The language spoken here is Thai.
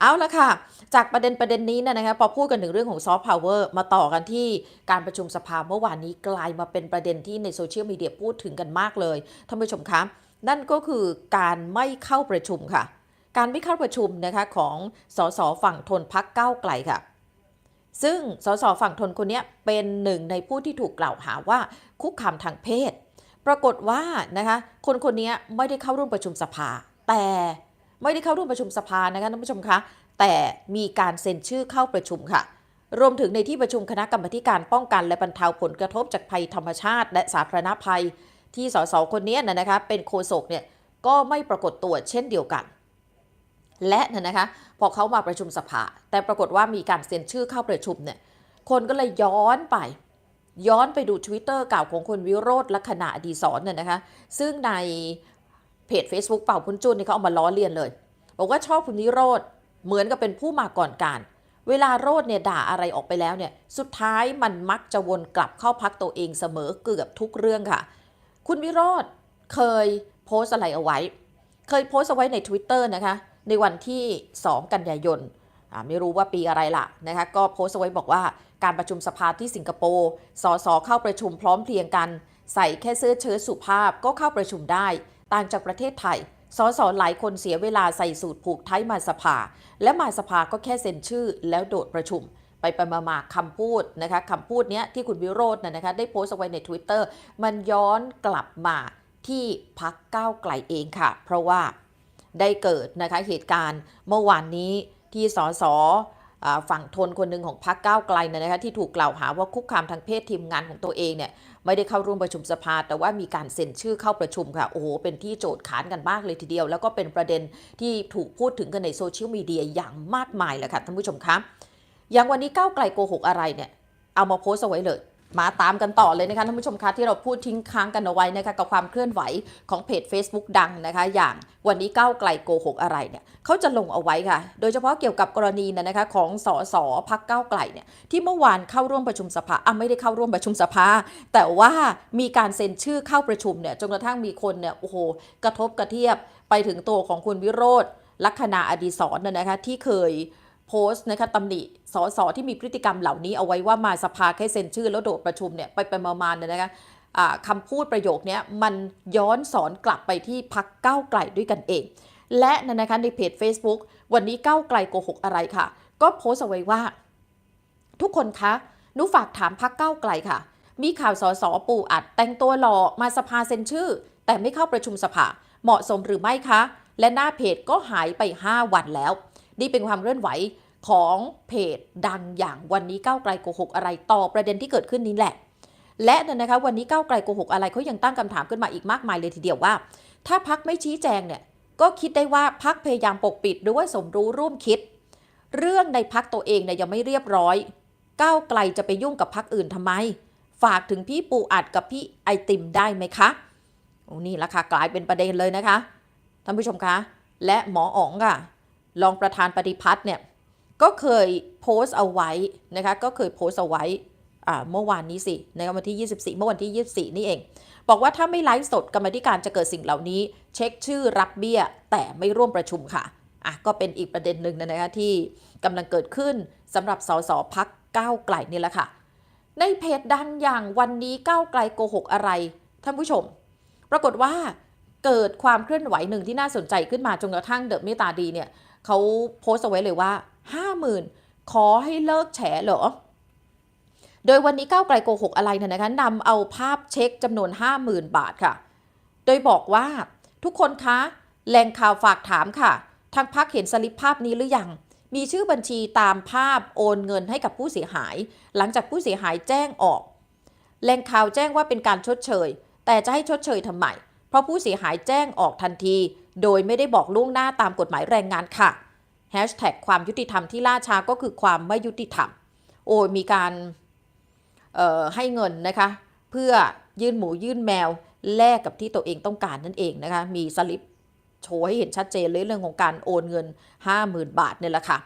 เอาละค่ะ จากประเด็นประเด็นนี้เนยนะคะพอพูดกันถึงเรื่องของซอฟต์พาวเวอร์มาต่อกันที่การประชุมสภาเมื่อวานนี้กลายมาเป็นประเด็นที่ในโซเชียลมีเดียพูดถึงกันมากเลยท่านผู้ชมคะนั่นก็คือการไม่เข้าประชุมค่ะ การไม่เข้าประชุมนะคะของสสฝั่งทนพักเก้าไกลค่ะ ซึ่งสสฝั่งทนคนเนี้ยเป็นหนึ่งในผู้ที่ถูกกล่าวหาว่าคุกคามทางเพศ ปรากฏว่านะคะคนคนนี้ไม่ได้เข้าร่วมประชุมสภา แต่ ไม่ได้เข้าร่วมประชุมสภานะคะท่านผู้ชมคะแต่มีการเซ็นชื่อเข้าประชุมค่ะ รวมถึงในที่ประชุมคณะกรรมาการป้องกัน และบรรเทาผลกระทบจากภัยธรรมชาติ และสาธารณภัย ที่สสคนนี้นะนะคะเป็นโฆษกเนี่ยก็ไม่ปรากฏตัวเช่นเดียวกัน และเนี่ยนะคะพอเขามาประชุมสภา แต่ปรากฏว่ามีการเซ็นชื่อเข้าประชุมเนี่ยคนก็เลยย้อนไป ย้อนไปดู Twitter เก่าของคุณวิโรธลักษณะอดีศรเนี่ยนะคะ ซึ่งใน เพจ Facebook เป่าพุนจุนนี่เขาเอามาล้อเลียนเลย บอกว่าชอบคุณวิโรธเหมือนกับเป็นผู้มาก่อนการ เวลาโรธเนี่ยด่าอะไรออกไปแล้วเนี่ยสุดท้ายมันมักจะวนกลับเข้าพักตัวเองเสมอเกือบทุกเรื่องค่ะ คุณวิโรธเคยโพสอะไรเอาไว้ เคยโพสเอาไว้ใน Twitter นะคะ ในวันที่ 2 กันยายนไม่รู้ว่าปีอะไรล่ะนะคะก็โพสเอาไว้บอกว่าการประชุมสภาที่สิงคโปร์สสเข้าประชุมพร้อมเพรียงกัน ใส่แค่เสื้อเชิ้ตสุภาพก็เข้าประชุมได้ ต่างจากประเทศไทย สสหลายคนเสียเวลาใส่สูตรผูกไทยมาสภา และมาสภาก็แค่เซ็นชื่อแล้วโดดประชุมไปไปมามาคำพูดนะคะคำพูดเนี้ยที่คุณวิโรจน์นะนะคะได้โพสต์เอาไว้ใน Twitter มันย้อนกลับมาที่พักก้าวไกลเองค่ะ เพราะว่าได้เกิดนะคะเหตุการณ์เมื่อวานนี้ที่สสอ ฝั่งทนคนหนึ่งของพรรคก้าวไกลเนี่ยนะคะที่ถูกกล่าวหาว่าคุกคามทางเพศทีมงานของตัวเองเนี่ยไม่ได้เข้าร่วมประชุมสภา แต่ว่ามีการเซ็นชื่อเข้าประชุมค่ะโอ้โหเป็นที่โจทย์ขานกันมากเลยทีเดียว แล้วก็เป็นประเด็นที่ถูกพูดถึงกันในโซเชียลมีเดียอย่างมากมายเลยค่ะท่านผู้ชมคะอย่างวันนี้ก้าวไกลโกหกอะไรเนี่ยเอามาโพสต์เอาไว้เลย มาตามกันต่อเลยนะคะท่านผู้ชมคะที่เราพูดทิ้งค้างกันเอาไว้นะคะกับความเคลื่อนไหวของเพจ Facebook ดังนะคะ อย่างวันนี้ก้าวไกลโกหกอะไรเนี่ยเขาจะลงเอาไว้ค่ะ โดยเฉพาะเกี่ยวกับกรณีนะนะคะของสสพักก้าวไกลเนี่ยที่เมื่อวานเข้าร่วมประชุมสภาอะไม่ได้เข้าร่วมประชุมสภา แต่ว่ามีการเซ็นชื่อเข้าประชุมเนี่ยจนกระทั่งมีคนเนี่ยโอ้โหกระทบกระเทียบไปถึงตัวของคุณวิโรธลัคนาอดีศรน่ะนะคะที่เคย โพสต์นะคะตำหนิสสที่มีพฤติกรรมเหล่านี้เอาไว้ว่ามาสภาแค่เซ็นชื่อแล้วโดดประชุมเนี่ยไปไปมาๆเนี่ยนะคะคำพูดประโยคนี้มันย้อนสอนกลับไปที่พักก้าวไกลด้วยกันเอง และนะคะในเพจ Facebook วันนี้ก้าวไกลโกหกอะไรค่ะ ก็โพสต์เอาไว้ว่า ทุกคนคะหนูฝากถามพักก้าวไกลค่ะ มีข่าวสสปูอัด แต่งตัวหล่อมาสภาเซ็นชื่อ แต่ไม่เข้าประชุมสภาเหมาะสมหรือไม่คะ และหน้าเพจก็หายไป 5 วันแล้ว นี่เป็นความเคลื่อนไหวของเพจดังอย่างวันนี้ก้าวไกลโกหกอะไรต่อประเด็นที่เกิดขึ้นนี้แหละ และเนี่ยนะคะวันนี้ก้าวไกลโกหกอะไรเขายังตั้งคำถามขึ้นมาอีกมากมายเลยทีเดียวว่า ถ้าพักไม่ชี้แจงเนี่ยก็คิดได้ว่าพักพยายามปกปิดหรือว่าสมรู้ร่วมคิด เรื่องในพักตัวเองเนี่ยยังไม่เรียบร้อย ก้าวไกลจะไปยุ่งกับพักอื่นทำไม ฝากถึงพี่ปูอัดกับพี่ไอติมได้ไหมคะโอ้นี่ละค่ะกลายเป็นประเด็นเลยนะคะท่านผู้ชมคะ และหมออ๋องค่ะ รองประธานปฏิพัฒน์เนี่ยก็เคยโพสต์เอาไว้นะคะก็เคยโพสต์เอาไว้เมื่อวานนี้สิในวันที่ 24 เมื่อวันที่ 24 นี่เอง บอกว่าถ้าไม่ไลฟ์สดกรรมธิการจะเกิดสิ่งเหล่านี้ เช็คชื่อรับเบี้ย แต่ไม่ร่วมประชุมค่ะอะ ก็เป็นอีกประเด็นหนึ่งนะคะที่กำลังเกิดขึ้นสำหรับสสพักก้าวไกลนี่แหละค่ะ ในเพจดังอย่างวันนี้ก้าวไกลโกหกอะไร ท่านผู้ชม ปรากฏว่าเกิดความเคลื่อนไหวหนึ่งที่น่าสนใจขึ้นมาจนกระทั่งเดอะเมตาดีเนี่ย เขาโพสต์เอาไว้เลยว่า 50,000 ขอให้เลิกแฉเหรอ โดยวันนี้ก้าวไกลโกหกอะไรเนี่ยนะคะนำเอาภาพเช็คจำนวน 50,000 บาทค่ะ โดยบอกว่าทุกคนคะแหล่งข่าวฝากถามค่ะ ทางพักเห็นสลิปภาพนี้หรือยัง มีชื่อบัญชีตามภาพโอนเงินให้กับผู้เสียหาย หลังจากผู้เสียหายแจ้งออกแหล่งข่าวแจ้งว่าเป็นการชดเชย แต่จะให้ชดเชยทำไม เพราะผู้เสียหายแจ้งออกทันที โดยไม่ได้บอกล่วงหน้าตามกฎหมายแรงงานค่ะแฮชแท็กความยุติธรรมที่ล่าช้าก็คือความไม่ยุติธรรม โอ้ยมีการให้เงินนะคะ เพื่อยื่นหมูยื่นแมวแลกกับที่ตัวเองต้องการนั่นเองนะคะ มีสลิปโชว์ให้เห็นชัดเจนเลยเรื่องของการโอนเงิน 50,000 บาทเนี่ยแหละค่ะ